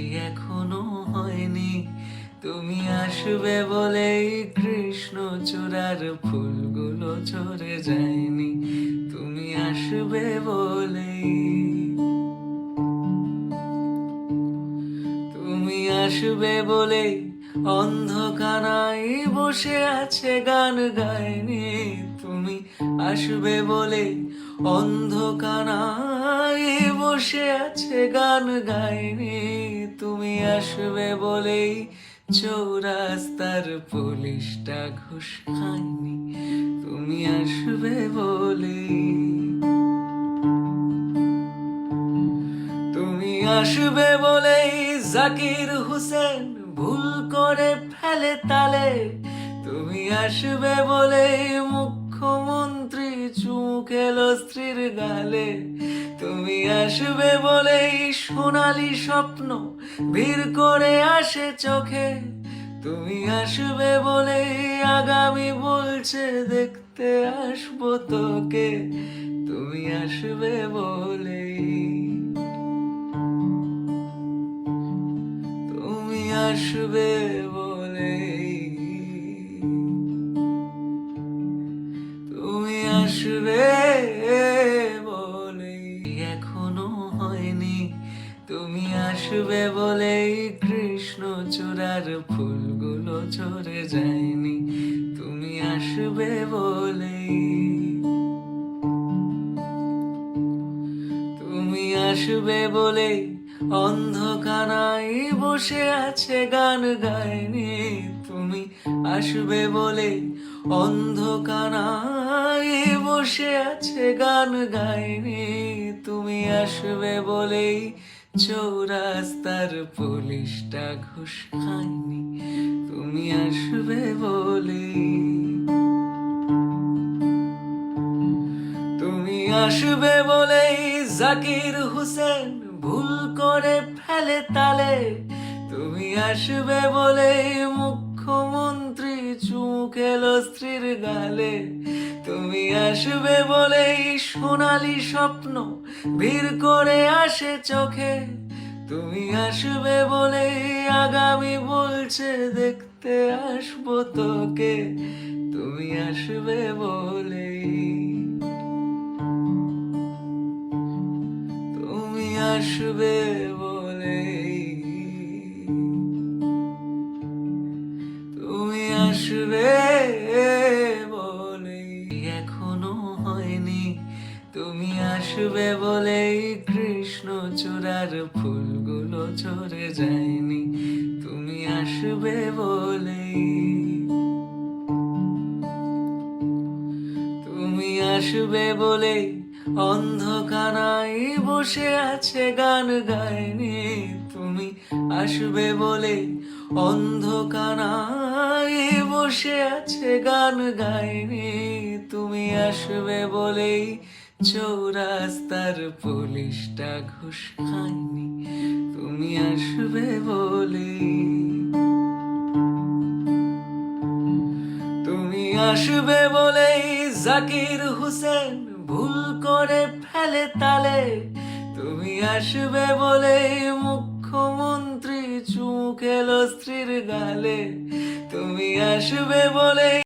এখনও হয়নি। তুমি আসবে বলেই কৃষ্ণ চূড়ার ফুলগুলো ঝরে যায়নি। তুমি আসবে বলেই। তুমি আসবে বলে অন্ধকারাই বসে আছে গান গায়নি। তুমি আসবে বলে অন্ধকারাই বসে আছে গান গাইনি, তুমি আসবে বলেই চৌরাস্তার পুলিশটা ঘুষ খায়নি, তুমি আসবে বলেই। তুমি আসবে বলেই জাকির হোসেন ভুল করে ফেলে তালে, তুমি আসবে বলেই মুখ্যমন্ত্রী চুমুকেল স্ত্রীর গালে। তুমি আসবে বলেই সোনালি স্বপ্ন ভিড় করে আসে চোখে। তুমি আসবে বলেই আগামী বলছে, দেখতে আসব তোকে। তুমি আসবে বলেই। তুমি আসবে আসবে বলেই কৃষ্ণ চূড়ার ফুলগুলো ঝরে যায়নি। তুমি আসবে বলেই। তুমি আসবে বলে অন্ধকারাই বসে আছে গান গায়নি। তুমি আসবে বলে অন্ধকারাই বসে আছে গান গায়নি। তুমি আসবে বলেই চৌরাস্তার পুলিশটা ঘুষ খায়নি। তুমি আসবে বলে। তুমি আসবে বলেই জাকির হোসেন ভুল করে ফেলে তালে। তুমি আসবে বলেই মুখ্যমন্ত্রী চুমুকেল স্ত্রীর গালে। তুমি আসবে বলেই সোনালি স্বপ্ন ভিড় করে আসে চোখে। তুমি আসবে বলেই আগামী বলছে দেখতে আসব তোকে। তুমি আসবে বলেই। তুমি আসবে এখনও হয়নি। তুমি আসবে বলে কৃষ্ণ চূড়ার ফুলগুলো চড়ে যায়নি। তুমি আসবে বলে তুমি আসবে বলে অন্ধকারাই বসে আছে গান গায়নি তুমি। আসবে বলে অন্ধকারাই বসে আছে গান গায়নি তুমি। আসবে বলেই চৌরাস্তার পুলিশটা ঘুষ খায়নি তুমি। আসবে বলেই তুমি। আসবে বলেই জাকির হোসেন ভুল করে ফেলে তালে তুমি আসবে বলে মুখ্যমন্ত্রী চুমুকেল স্ত্রীর গালে। তুমি আসবে বলেই